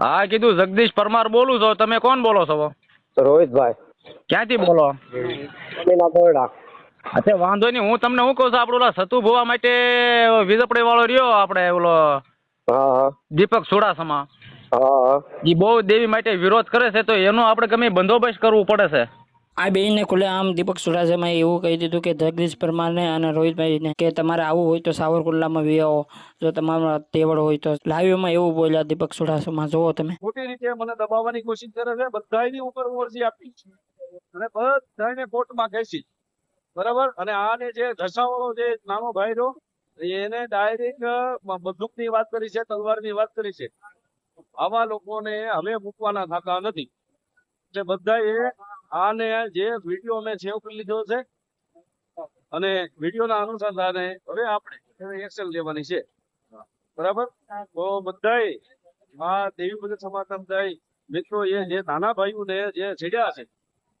હા કીધું જગદીશ પરમાર બોલું છો. તમે કોણ બોલો છો? રોહિતભાઈ. ક્યાંથી બોલો? અચ્છા વાંધો નહીં. હું તમને શું કહું છું? આપડે ઓલા સતુ ભોવા માટે વીજપડી વાળો રહ્યો આપણે ઓલો હા હા. દીપક હા એ બહુ દેવી માટે વિરોધ કરે છે તો એનો આપણે ગમે બંદોબસ્ત કરવું પડે છે? આ બેને ખુલ્લેઆમ દીપક સુરાજામાં એવું કહી દીધું કે, જગદીશ પરમારને અને રોહિતભાઈને કે તમારે આવું હોય તો સાવરકુંડલામાં વી આવો જો તમારો તેવડ હોય તો લાઈવમાં એવું બોલ્યા દીપક સુરાજામાં. જોવો તમે. ખોટી રીતે મને દબાવવાની કોશિશ કરે છે બધાની ઉપર ઓરજી આપી અને બધાને કોર્ટમાં કહેશી બરાબર? અને આને જે ધસાવાળો જે નાનો ભાઈ રહ્યો, એને ડાયરેક્ટ બંદૂકની વાત કરી છે, તલવારની વાત કરી છે. આવા લોકોને હવે મૂકવાના થતા નથી. એટલે બધાએ આને જે વીડિયો મેં સેવ કરી લીધો છે, અને વિડીયોના અનુસંધાને હવે આપણે એક્શન લેવાની છે. બરાબર? તો બધાએ આ દેવી પૂજન સમાગમ થાય મિત્રો એ જે નાના ભાઈઓને જે છેડ્યા છે,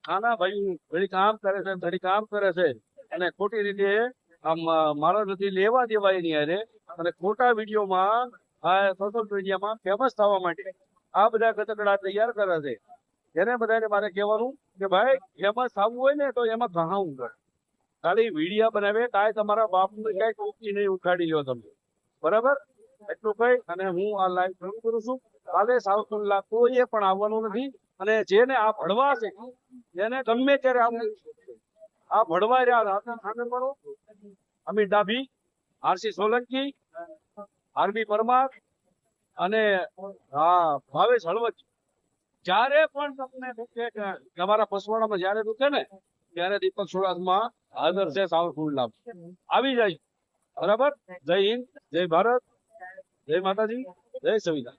નાના ભાઈઓ ઘડી કામ કરે છે ઘડી કામ કરે છે, અને ખોટી રીતે આમ મારા નથી લેવા દેવા એની હારે, અને ખોટા વિડીયોમાં આ સોશિયલ મીડિયામાં ફેમસ થવા માટે આ બધા કતકડા તૈયાર કરે છે. એને બધાને મારે કહેવાનું કે ભાઈ, એમાં સાવું હોય ને તો એમાં ઘણાવું કરે ખાલી વિડીયા બનાવે, કાંઈ તમારા બાપને કાંઈ ટોકી નહીં ઉખાડી લો તમે. બરાબર? એટલું કહી અને હું આ લાઈવ શરૂ કરું છું. કાલે સાવકુલ્લા કોઈએ પણ આવવાનું નથી. અને જેને આ ભણવા છે એને ગમે ત્યારે આવું આ ભણવા રહ્યા રાતના સામે અમિત ડાભી, આરસી સોલંકી આરબી પરમાર અને, હા, ભાવેશ હળવદ. જ્યારે પણ તમને દુખે કે તમારા પસવાડામાં જ્યારે દુખે ને, ત્યારે દીપક સુરાજમાં હાજર છે સાવરકુંડલા આવી જાય. બરાબર? જય હિન્દ, જય ભારત, જય માતાજી, જય સંવિધાન.